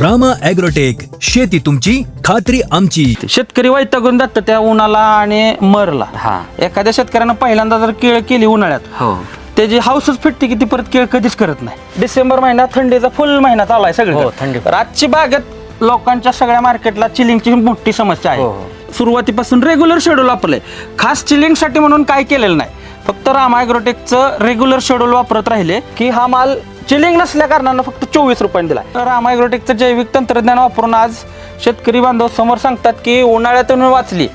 Rama agrotech शेती तुमची खात्री आमची. शेतकरी वैतागून जातं त्या उन्हाला आणि मरला. हा. एखाद्या शेतकऱ्यानं पहिल्यांदा जर केळ केली उन्हाळ्यात हो. त्याची हाऊसच फिटते की ती परत केळ कधीच करत नाही. डिसेंबर महिना थंडीचा फुल महिना चालू आहे सगळं हो, थंडी. आजची बागेत लोकांच्या सगळ्या मार्केटला चिलिंगची मोठी समस्या हो, आहे सुरुवातीपासून रेग्युलर शेड्यूल वापरलंय खास चिलिंगसाठी म्हणून काय केलेलं नाही. फक्त राम ॲग्रोटेकचं रेग्युलर शेड्यूल वापरत राहिले की हा माल चिलिंग नसल्या कारणानं फक्त चोवीस रुपयाने दिला तर राम जैविक तंत्रज्ञान वापरून आज शेतकरी बांधव समोर सांगतात की उन्हाळ्यातून वाचली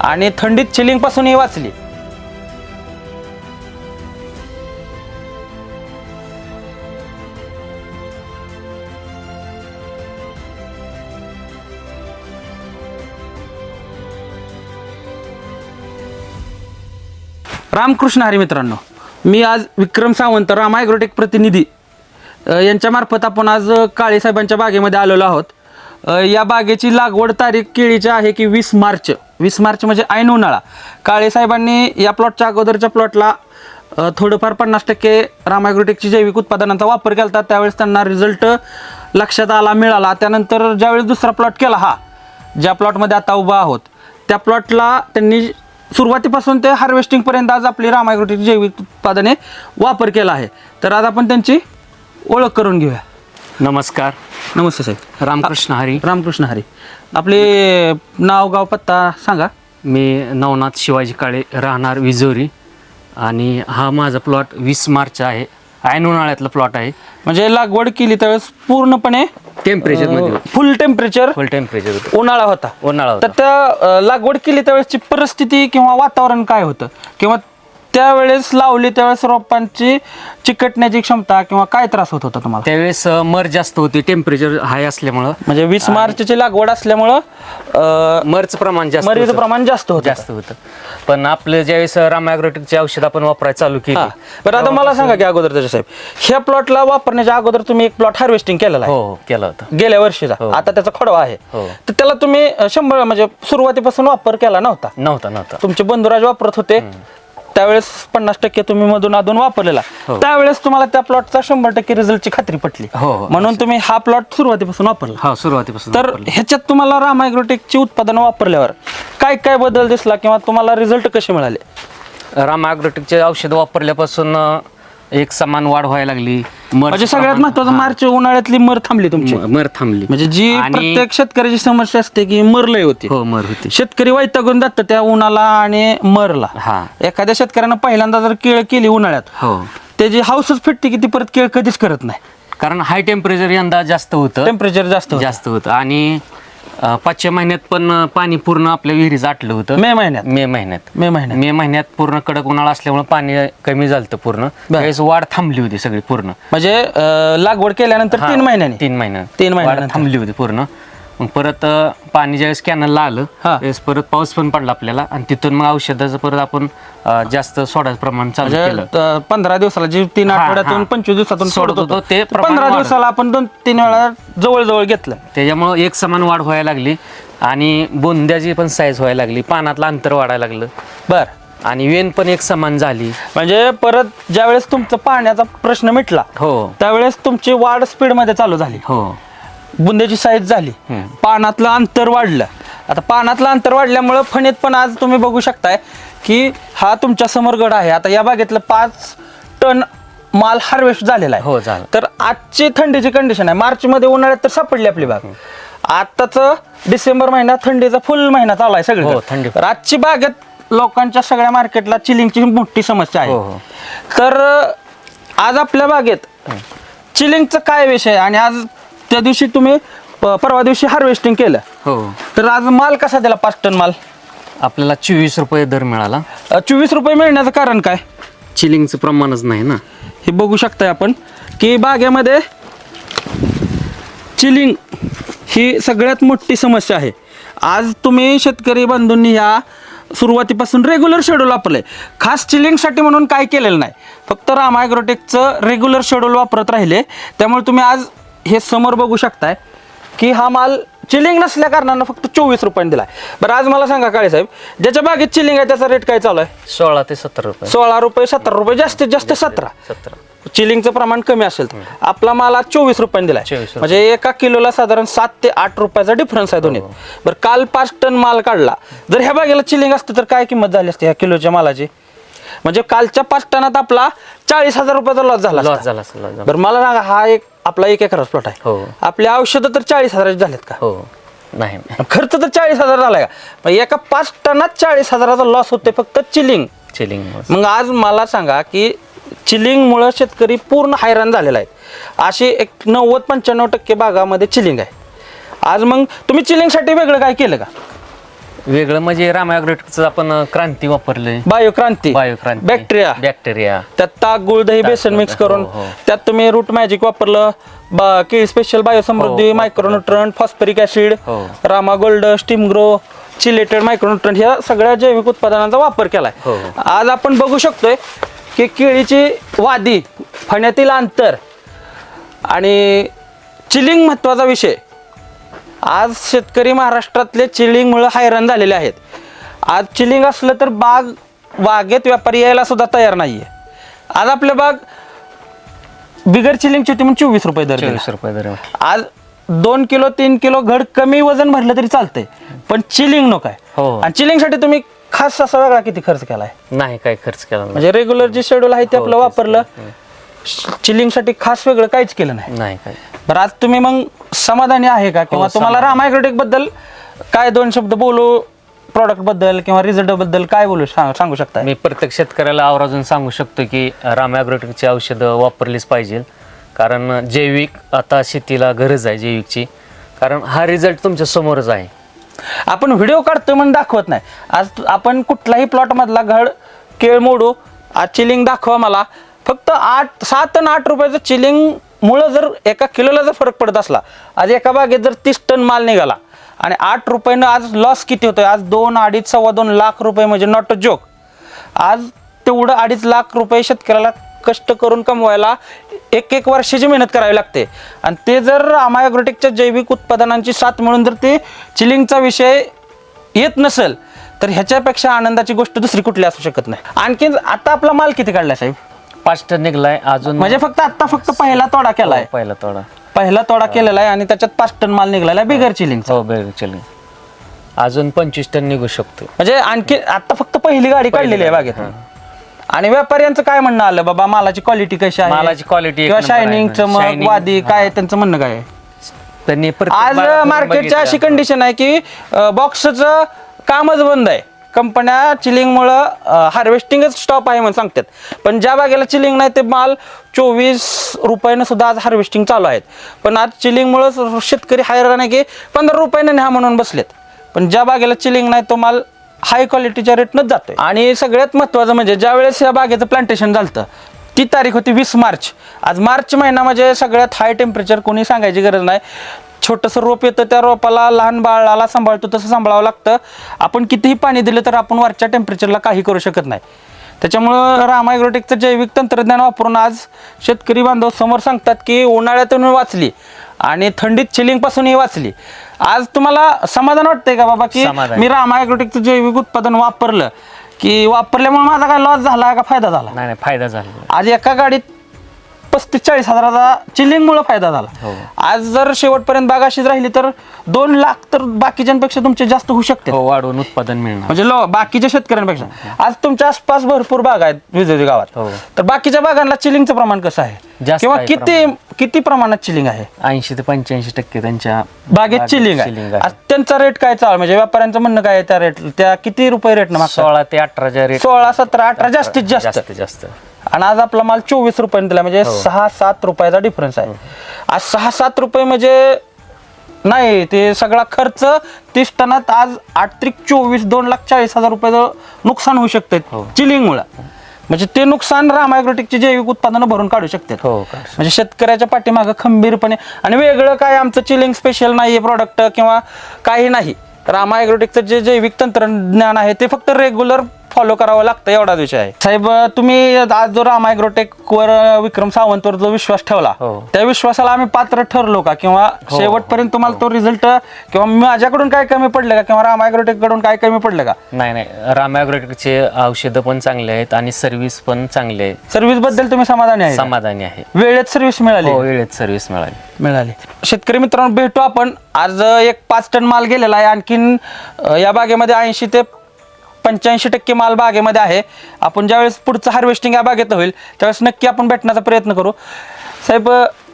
आणि थंडीत चिलिंगपासूनही वाचली. रामकृष्ण हरी मित्रांनो मी आज विक्रम सावंत राम ॲग्रोटेक प्रतिनिधी यांच्यामार्फत आपण आज काळेसाहेबांच्या काळे साहेबांच्या बागेमध्ये आलेलो आहोत. या बागेची लागवड तारीख केळीची आहे की वीस मार्च. वीस मार्च म्हणजे ऐन उन्हाळा. काळे साहेबांनी या प्लॉटच्या अगोदरच्या प्लॉटला थोडंफार पन्नास टक्के रामायग्रोटेकची जैविक उत्पादनांचा वापर केला होता. त्यावेळेस त्यांना रिझल्ट लक्षात आला मिळाला. त्यानंतर ज्यावेळेस दुसरा प्लॉट केला हा ज्या प्लॉटमध्ये आता उभा आहोत. त्या प्लॉटला त्यांनी सुरुवातीपासून ते हार्वेस्टिंगपर्यंत आज आपली रामायग्रोटेकची जैविक उत्पादने वापर केला आहे. तर आज आपण त्यांची ओळख करून घेऊया. नमस्कार. नमस्ते साहेब. रामकृष्ण हरी. रामकृष्ण हरी. आपले नाव गाव पत्ता सांगा. मी नवनाथ शिवाजी काळे राहणार विजोरी. आणि हा माझा प्लॉट वीस मार्च आहे. ऐन उन्हाळ्यातला प्लॉट आहे. म्हणजे लागवड केली त्यावेळेस पूर्णपणे टेम्परेचरमध्ये फुल टेम्परेचर फुल टेम्परेचर उन्हाळा होता. उन्हाळा तर होता त्या अ, लागवड केली त्यावेळेसची परिस्थिती किंवा वातावरण काय होतं? किंवा त्यावेळेस लावली त्यावेळेस रोपांची चिकटण्याची क्षमता किंवा काय त्रास होत होता तुम्हाला? त्यावेळेस अ, मर जास्त होती टेम्परेचर हाय असल्यामुळं. म्हणजे वीस मार्चची लागवड असल्यामुळं अ, मरचं प्रमाण जास्त मरीचं होतं. प्रमाण जास्त होतं. जास्त होतं. पण आपलं ज्यावेळेस रामायग्रोटिकचे औषध आपण वापरायला चालू केली हा बरं आता मला सांगा की अगोदर त्याच्या साहेब ह्या प्लॉटला वापरण्याच्या अगोदर तुम्ही एक प्लॉट हार्वेस्टिंग केलेला हो आहे. हो केलं होतं. गेल्या वर्षीचा. हो. आता त्याचा खोडवा आहे. हो. तर त्याला तुम्ही अ, शंभर म्हणजे सुरुवातीपासून वापर केला नव्हता. नव्हता नव्हता. तुमचे बंधुराज वापरत होते. त्यावेळेस पन्नास टक्के तुम्ही मधून अधून वापरलेला हो. त्यावेळेस तुम्हाला त्या प्लॉटचा शंभर टक्के रिझल्टची खात्री पटली हो, हो. म्हणून तुम्ही हा प्लॉट सुरुवातीपासून वापरला सुरुवातीपासून तर. ह्याच्यात तुम्हाला रामायग्रोटेकची उत्पादनं वापरल्यावर काय काय बदल दिसला किंवा तुम्हाला रिझल्ट कसे मिळाले राम ॲग्रोटिकचे औषध वापरल्यापासून एक समान वाढ व्हायला लागली म्हणजे सगळ्यात प्रमाण- महत्वाचं हा. मार्च उन्हाळ्यातली मर थांबली तुमची. म- मर थांबली. म्हणजे जी आणि- प्रत्येक शेतकऱ्याची समस्या असते की मर लय होती. हो मर होती. शेतकरी वैतागून जातं त्या उन्हाला आणि मरला. हा. एखाद्या शेतकऱ्यानं पहिल्यांदा जर केळ केली उन्हाळ्यात हो. त्याची हाऊसच फिटते की ती परत केळ कधीच करत नाही. कारण हाय टेम्परेचर यंदा जास्त होतं. टेम्परेचर जास्त होतं. जास्त होतं. आणि अ, पाचव्या महिन्यात पण अ, पाणी पूर्ण आपल्या विहिरीचं आटलं होतं. मे महिन्यात? मे महिन्यात. मे महिन्यात. मे महिन्यात पूर्ण कडक उन्हाळा असल्यामुळे पाणी कमी झालं पूर्ण. त्यावेळेस वाढ थांबली होती सगळी पूर्ण. म्हणजे अं, लागवड केल्यानंतर तीन महिन्याने? तीन महिन्यात तीन वाढ महिन्यानंतर. थांबली होती पूर्ण. मग परत अ, पाणी ज्यावेळेस कॅनलला आलं हा. त्यावेळेस परत पाऊस पण पडला आपल्याला. आणि तिथून मग औषधाचं परत आपण अ, जास्त सोडायचं प्रमाण चालू केलं. म्हणजे अं, पंधरा दिवसाला जे तीन हा, आठवड्यातून हा. पंचवीस दिवसातून सोडत सोडत होतो होतो, ते प्रमाण पंधरा. दिवसाला आपण दोन तीन वेळा जवळ जवळ घेतलं. त्याच्यामुळं एक समान वाढ व्हायला लागली आणि बोंद्याची पण साईज व्हायला लागली पानातलं अंतर वाढायला लागलं. बर. आणि वेन पण एक समान झाली. म्हणजे परत ज्यावेळेस तुमचा पाण्याचा प्रश्न मिटला हो. त्यावेळेस तुमची वाढ स्पीडमध्ये चालू झाली. हो. बुंद्याची साईज झाली. हम्म. पानातलं अंतर वाढलं. आता पानातलं अंतर वाढल्यामुळं फणीत पण आज तुम्ही बघू शकताय की हा तुमच्यासमोर गड आहे. आता या बागेतलं पाच टन माल हार्वेस्ट झालेला आहे. हो, झालं. तर आजची थंडीची कंडिशन आहे. मार्च मध्ये उन्हाळ्यात तर सापडली आपली बाग. आताच डिसेंबर महिना थंडीचा फुल महिना चालू आहे हो, सगळं थंडी. तर आजची बागेत लोकांच्या सगळ्या मार्केटला चिलिंगची मोठी समस्या हो, आहे. हो. तर अं, आज आपल्या बागेत चिलिंगचं काय विषय आहे? आणि आज त्या दिवशी तुम्ही प- परवा दिवशी हार्वेस्टिंग केलं. हो. तर आज माल कसा दिला? पाच टन माल? आपल्याला चोवीस रुपये दर मिळाला. चोवीस रुपये मिळण्याचं कारण काय? चिलिंगचं प्रमाणच नाही ना. हे बघू शकताय आपण की बागेमध्ये चिलिंग ही सगळ्यात मोठी समस्या आहे. आज तुम्ही शेतकरी बंधूंनी ह्या सुरुवातीपासून रेग्युलर शेड्यूल वापरलंय. खास चिलिंगसाठी म्हणून काय केलेलं नाही. फक्त राम ॲग्रोटेकचं रेग्युलर शेड्यूल वापरत राहिले. त्यामुळे तुम्ही आज हे समोर बघू शकताय की हा माल चिलिंग नसल्या कारणानं फक्त चोवीस रुपयाने दिलाय. बरं आज मला सांगा काळे साहेब ज्याच्या बागेत चिलिंग आहे त्याचा रेट काय चालू आहे? सोळा ते सत्तर रुपये. सोळा रुपये सतरा रुपये जास्तीत जास्त सतरा. सतरा. चिलिंगचं प्रमाण कमी असेल तर. आपला माल आज चोवीस रुपयाने दिलाय. 24 रुपये. म्हणजे एका किलोला साधारण सात ते आठ रुपयाचा डिफरन्स आहे दोन्हीत. बरं काल पाच टन माल काढला. जर ह्या बागेला चिलिंग असतं तर काय किंमत झाली असते ह्या किलोच्या मालाची? म्हणजे कालच्या पाच टनात आपला चाळीस हजार रुपयाचा लॉस झाला लॉस असता. झाला असेल लॉस झाला. बरं मला सांगा हा एक आपला एक एकराचा प्लॉट आहे. हो. आपली औषधं तर चाळीस हजाराची झालेत का? हो. नाही. खर्च तर चाळीस हजार झालाय का? मग एका पाच टनात चाळीस हजाराचा लॉस होते फक्त चिलिंग. चिलिंग मग आज मला सांगा की चिलिंगमुळं शेतकरी पूर्ण हैराण झालेला आहे. अशी एक नव्वद पंच्याण्णव टक्के बागामध्ये चिलिंग आहे. आज मग तुम्ही चिलिंगसाठी वेगळं काय केलं का? वेगळं म्हणजे रामायग्रोटिकचं आपण क्रांती वापरलंय. बायोक्रांती. बायोक्रांती. बॅक्टेरिया बॅक्टेरिया त्यात ताक गुळ दही बेसन मिक्स करून हो, हो. त्यात तुम्ही रूट मॅजिक वापरलं बा केळी special बायोसमृद्धी micronutrient phosphoric acid. Rama gold steam grow chelated micronutrient ह्या सगळ्या जैविक उत्पादनांचा वापर केलाय. हो. आज आपण बघू शकतोय की केळीची वादी फण्यातील अंतर आणि चिलिंग महत्त्वाचा विषय आज शेतकरी महाराष्ट्रातले चिलिंगमुळे हैराण झालेले आहेत. आज चिलिंग असलं तर बाग बागेत व्यापारी यायला सुद्धा तयार नाहीये. आज आपल्या बाग बिगर चिलिंगची होती म्हणून चोवीस रुपये दर दिला. चोवीस रुपये दर आज दोन किलो तीन किलो घड कमी वजन भरलं तरी चालतंय. पण चिलिंग नको आहे. हो. आणि चिलिंगसाठी तुम्ही खास असा वेगळा किती खर्च केलाय? नाही काय खर्च केला नाही. म्हणजे रेग्युलर जे शेड्यूल आहे ते हो, आपलं. वापरलं चिलिंगसाठी खास वेगळं काहीच केलं नाही. नाही काय बरं आज तुम्ही मग समाधानी आहे का? किंवा तुम्हाला समाधानी. रामायग्रोटेकबद्दल काय दोन शब्द बोलू? प्रॉडक्टबद्दल किंवा रिझल्टबद्दल काय बोलू सांग- सांगू शकता मी प्रत्येक शेतकऱ्याला आवर्जून सांगू शकतो की राम ॲग्रोटेकची औषधं वापरलीच पाहिजे. कारण जैविक आता शेतीला गरज आहे जैविकची. कारण हा रिझल्ट तुमच्या समोरच आहे. आपण व्हिडिओ काढतोय म्हणून दाखवत नाही. आज तु- आपण कुठलाही प्लॉट मधला घड केळ मोडू आज चिलिंग दाखवा मला. फक्त आठ सात आणि आठ रुपयाचं चिलिंग मुळं जर एका किलोला जर फरक पडत असला आज एका बागेत जर तीस टन माल निघाला आणि आठ रुपयानं आज लॉस किती होतोय? आज दोन अडीच सव्वा दोन लाख रुपये म्हणजे नॉट अ जोक आज तेवढं अडीच लाख रुपये शेतकऱ्याला कष्ट करून कमवायला एक एक वर्षाची मेहनत करावी लागते. आणि ते जर अमायोग्रोटिकच्या जैविक उत्पादनांची साथ मिळून जर ते चिलिंगचा विषय येत नसेल तर ह्याच्यापेक्षा आनंदाची गोष्ट दुसरी कुठली असू शकत नाही. आणखीन आता आपला माल किती काढला साहेब? पाच टन निघलाय अजून म्हणजे फक्त आता फक्त पहिला तोडा केलाय. हो, पहिला थोडा पहिला तोडा केलेला आहे आणि त्याच्यात पाच टन माल निघालेला आहे बिगर चिलिंगचा हो बेग चिलिंग अजून पंचवीस टन निघू शकतो. म्हणजे आणखी आता फक्त पहिली गाडी काढलेली आहे बागेत. आणि व्यापाऱ्यांचं काय म्हणणं आलं? बाबा मालाची क्वालिटी कशी आहे? मालाची quality एक किंवा number आहे. शायनिंग. चमक Shining, वादी काय त्यांचं म्हणणं काय आहे? त्यांनी प्रत्येक आज मार्केटची अशी. कंडिशन आहे की बॉक्सचं कामच बंद आहे. कंपन्या चिलिंगमुळं हार्वेस्टिंगच स्टॉप आहे म्हणून सांगतात. पण ज्या बागेला चिलिंग नाही ते माल चोवीस रुपयानं सुद्धा आज हार्वेस्टिंग चालू आहेत. पण आज चिलिंगमुळं शेतकरी हायर आहे की पंधरा रुपयानं न्या म्हणून बसलेत. पण ज्या बागेला चिलिंग नाही तो माल हाय क्वालिटीच्या रेटनंच जातोय. आणि सगळ्यात महत्त्वाचं म्हणजे ज्या वेळेस या बागेचं प्लांटेशन झालं ती तारीख होती वीस मार्च. आज मार्च महिना म्हणजे सगळ्यात हाय टेम्परेचर कोणी सांगायची गरज नाही. छोटंसं रोप येतं त्या रोपाला लहान बाळाला सांभाळतो तसं सांभाळावं लागतं. आपण कितीही पाणी दिलं तर आपण वरच्या टेम्परेचरला काही करू शकत नाही. त्याच्यामुळं रामायग्रोटेकचं जैविक तंत्रज्ञान वापरून आज शेतकरी बांधव समोर सांगतात की उन्हाळ्यातून वाचली आणि थंडीत चिलिंगपासूनही वाचली. आज तुम्हाला समाधान वाटतंय का बाबा की समाधान. मी रामायग्रोटेकचं जैविक उत्पादन वापरलं? की वापरल्यामुळे माझा काय लॉस झाला का फायदा झाला? नाही नाही फायदा झाला. आज एका गाडीत पस्तीस चाळीस हजाराचा चिलिंगमुळे फायदा झाला. हो. आज जर शेवटपर्यंत बाग अशीच राहिली तर दोन लाख तर बाकीच्यांपेक्षा तुमचे जास्त होऊ शकते. हो वाढवून उत्पादन मिळणार. म्हणजे लो बाकीच्या शेतकऱ्यांपेक्षा. आज तुमच्या आसपास भरपूर बाग आहेत विजेच्या गावात. हो. तर बाकीच्या बागांना चिलिंगचं प्रमाण कसं आहे? किंवा किती किती प्रमाणात चिलिंग आहे? ऐंशी ते पंच्याऐंशी टक्के त्यांच्या बागेत चिलिंग आहे. आज त्यांचा रेट काय चालू म्हणजे व्यापाऱ्यांचं म्हणणं काय त्या रेट त्या किती रुपये रेट ना सोळा ते अठराच्या रेट सोळा सतरा अठरा जास्तीत जास्त. जास्तीत जास्त. आणि आज आपला माल चोवीस रुपयाने दिला म्हणजे सहा सात रुपयाचा डिफरन्स आहे. आज सहा सात रुपये म्हणजे नाही ते सगळा खर्च तीस टनात आज आठ त्रिक चोवीस दोन लाख चाळीस हजार रुपयाचं नुकसान होऊ शकते चिलिंगमुळं. म्हणजे ते नुकसान रामायग्रोटिकची जैविक उत्पादनं भरून काढू शकतात. हो म्हणजे शेतकऱ्याच्या पाठीमागं खंबीरपणे आणि वेगळं काय आमचं चिलिंग स्पेशल नाही प्रॉडक्ट किंवा काही नाही. रामा ॲग्रोटेकचं जे जैविक तंत्रज्ञान आहे ते फक्त रेग्युलर फॉलो करावं लागतं एवढाच विषय आहे. साहेब तुम्ही आज जो राम ॲग्रोटेक वर विक्रम सावंतवर जो विश्वास ठेवला हो. त्या विश्वासाला आम्ही पात्र ठरलो का? किंवा शेवटपर्यंत तुम्हाला तो रिझल्ट किंवा माझ्याकडून काय कमी पडलं का? किंवा राम ॲग्रोटेककडून काय कमी पडलं का? नाही नाही. राम ॲग्रोटेकचे औषधं पण चांगले आहेत आणि सर्व्हिस पण चांगली आहे सर्व्हिसबद्दल तुम्ही समाधानी आहे? समाधानी आहे. वेळेत सर्व्हिस मिळाली. हो वेळेत सर्व्हिस मिळाली. मिळाली. शेतकरी मित्रांनो भेटू आपण. आज एक पाच टन माल गेलेला आहे. आणखीन या बागेमध्ये ऐंशी ते पंच्याऐंशी टक्के माल बागेमध्ये आहे. आपण ज्यावेळेस पुढचं हार्वेस्टिंग या बागेत होईल त्यावेळेस नक्की आपण भेटण्याचा प्रयत्न करू. साहेब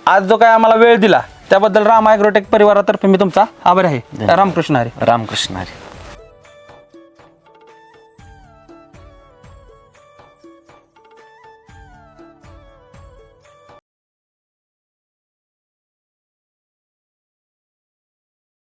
आज जो काय आम्हाला वेळ दिला त्याबद्दल राम ॲग्रोटेक परिवारातर्फे मी तुमचा आभारी आहे. रामकृष्ण हरी. रामकृष्ण हरी.